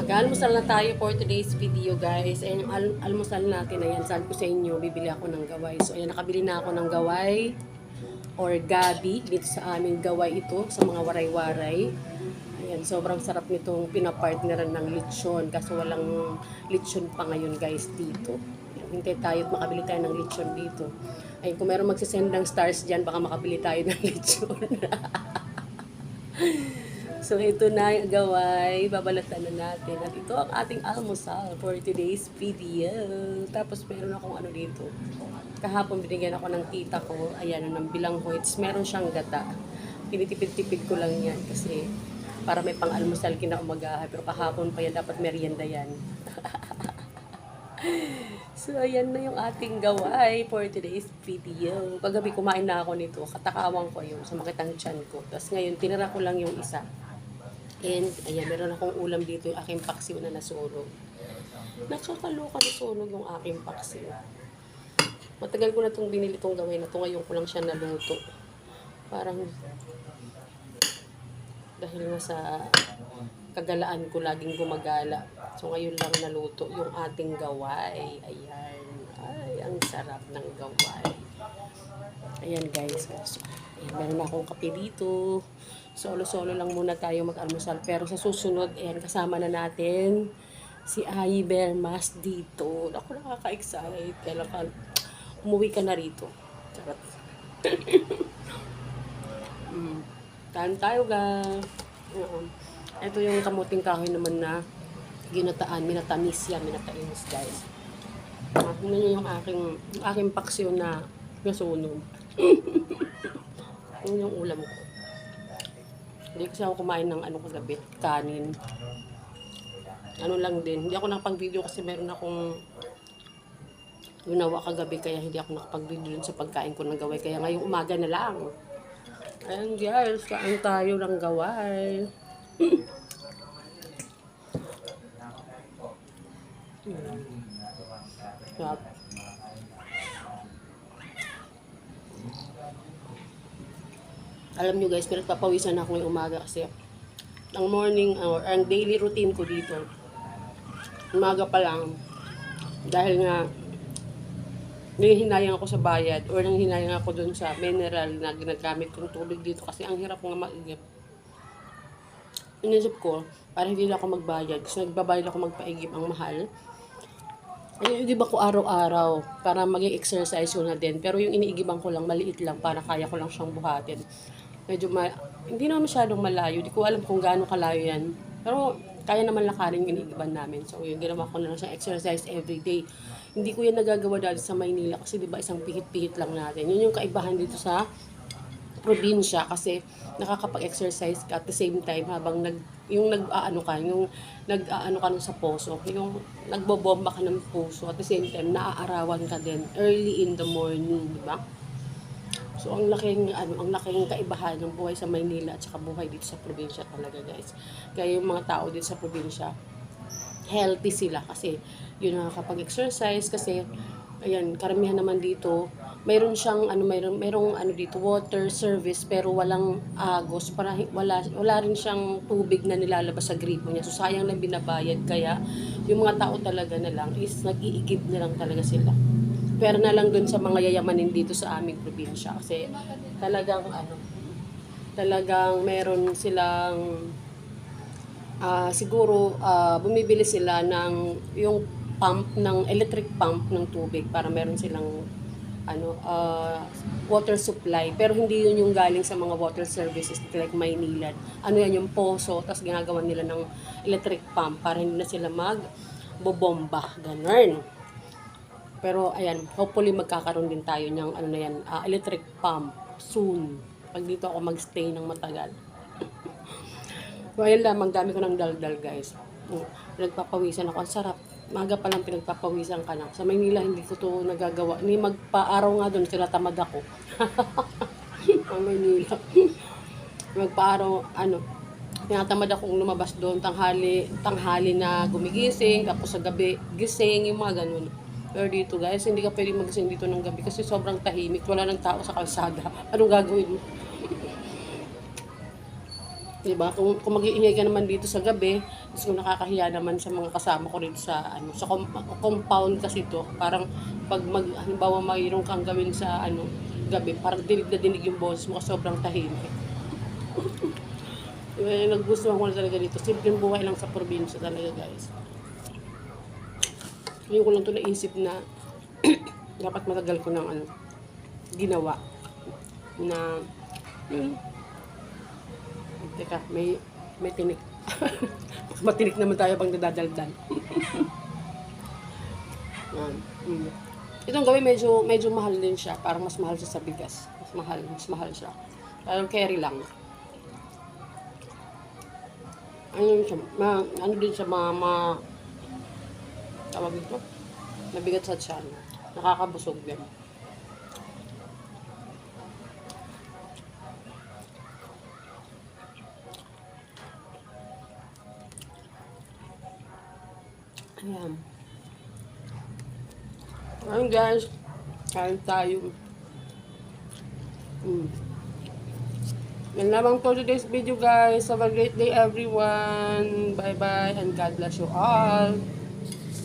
Mag-almusal na tayo for today's video guys. Ayan yung al- almusal natin. Ayan, saan ko sa inyo, bibili ako ng gaway. So ayan, nakabili na ako ng gaway or gabi. Dito sa aming gaway ito, sa mga waray-waray. Ayan, sobrang sarap nitong pinapartneran ng lechon. Kaso walang lechon pa ngayon guys dito. Ayan, hintay tayo at makabili tayo ng lechon dito. Ayun, kung meron magsisend ng stars dyan, baka makabili tayo ng lechon. So ito na yung gaway, babalatan na natin. At ito ang ating almusal for today's video. Tapos meron akong ano dito. Kahapon binigyan ako ng tita ko, ayan, ng bilang hoits. Meron siyang gata. Tinitipid-tipid ko lang yan kasi para may pang almusal kinaumagahan. Pero kahapon pa yan, dapat merienda yan. So, ayan na yung ating gaway for today's video. Paggabi kumain na ako nito. Katakawang ko yung sa makitang tiyan ko. Tapos ngayon, tinira ko lang yung isa. And, ayan, meron akong ulam dito yung aking paksiw na nasunog. Nakakaloka na sunog yung aking paksiw. Matagal ko na itong binili itong gawin na ito. Ngayon ko lang siya naluto. Parang, dahil nga sa kagalaan ko laging gumagala. So ngayon lang naluto yung ating gaway. Ayan. Ay, ang sarap ng gaway. Ayan guys. So, ayan, meron na akong kape dito. Solo-solo lang muna tayo mag-almusal. Pero sa susunod, ayan, kasama na natin si Ai Bermas dito. Ako nakaka-excite. Kailan ka, umuwi ka na rito. Charot. mm. Kain tayo ga. Oo. Ito yung kamuting kahoy naman na ginataan, minatamis yan, minatamis guys. Tingnan niyo yung aking, yung aking paksiw na nasunog. Yun yung ulam ko. Hindi kasi ako kumain ng ano kagabi, kanin. Ano lang din, hindi ako nakapag-video kasi meron akong ginawa kagabi kaya hindi ako nakapag-video sa pagkain ko ng gaway. Kaya ngayong umaga na lang. Ayan guys, kain tayo ng gaway. Sarap. Alam nyo guys, pinagpapawisan ako ngayong umaga kasi ang morning or ang daily routine ko dito, umaga pa lang, dahil nga nanghihinayang ako sa bayad or nanghihinayang ako dun sa mineral na ginagamit kong tubig dito kasi ang hirap nga maigip. Inisip ko, para hindi na ako magbayad kasi nagbabayad ako magpaigip ang mahal. Ay, di ba ko araw-araw para maging exercise ko na din. Pero yung iniigiban ko lang, maliit lang para kaya ko lang siyang buhatin. Medyo ma- hindi naman masyadong malayo. Di ko alam kung gaano kalayo yan. Pero kaya naman lakarin yung iniigiban namin. So yung ginawa ko na lang siyang exercise every day. Hindi ko yan nagagawa dati sa Maynila kasi di ba isang pihit-pihit lang natin. Yun yung kaibahan dito sa probinsya kasi nakakapag-exercise ka at the same time habang nag yung nag-aano ka, yung nag-aano ka sa puso, yung nagbobomba ka ng puso at the same time naaarawan ka din early in the morning, di ba? So ang laking ano, ang laking kaibahan ng buhay sa Maynila at saka buhay dito sa probinsya talaga, guys. Kaya yung mga tao dito sa probinsya healthy sila kasi yun nakakapag-exercise kasi ayan, karamihan naman dito mayroon siyang ano mayroon mayroong ano dito water service pero walang agos para wala wala rin siyang tubig na nilalabas sa gripo niya so sayang lang binabayad kaya yung mga tao talaga na lang is nag-iigib na lang talaga sila pero na lang dun sa mga yayamanin dito sa aming probinsya. Kasi talagang ano talagang meron silang ah siguro ah, bumibili sila ng yung pump ng electric pump ng tubig para meron silang ano ah, water supply. Pero hindi yun yung galing sa mga water services like Maynilad ano yan yung poso tapos ginagawa nila ng electric pump para hindi na sila mag bobomba ganun pero ayan hopefully magkakaroon din tayo ng ano na yan ah, electric pump soon pag dito ako magstay ng matagal So, ayun lamang, dami ko ng daldal, guys. Mm, Pinagpapawisan ako. Ang sarap. Maga pa lang pinagpapawisan ka na. Sa Maynila, hindi ko to nagagawa. Ni magpa-araw nga doon, tinatamad ako. Ang Maynila. magpa-araw, ano, tinatamad akong lumabas doon, tanghali, tanghali na gumigising, tapos sa gabi, gising, yung mga ganun. Pero dito guys, hindi ka pwede magising dito ng gabi kasi sobrang tahimik, wala ng tao sa kalsada. Anong gagawin mo? Diba? Kung, kung mag-iingay ka naman dito sa gabi, tapos kung nakakahiya naman sa mga kasama ko rito sa ano sa com- compound kasi to, parang pag mag halimbawa mayroon kang gawin sa ano gabi, parang dinig na dinig yung boses mo sobrang tahimik. diba, yung nagustuhan ko na talaga dito. Simpleng buhay lang sa probinsya talaga, guys. Ngayon ko lang to naisip na dapat matagal ko ng ano, ginawa na yun, Teka, may may tinik. Matinik naman tayo pang nadadaldal. Yan. Mm. Itong gawin medyo medyo mahal din siya, parang mas mahal siya sa bigas. Mas mahal, mas mahal siya. Parang carry lang. Ano yun siya, ma, ano din siya, ma, ma, tawag ito, mabigat sa tiyan. Nakakabusog din. Ayan. Ayan guys. Kain tayo. Mm. Yan lamang for today's video guys. Have a great day everyone. Bye bye and God bless you all.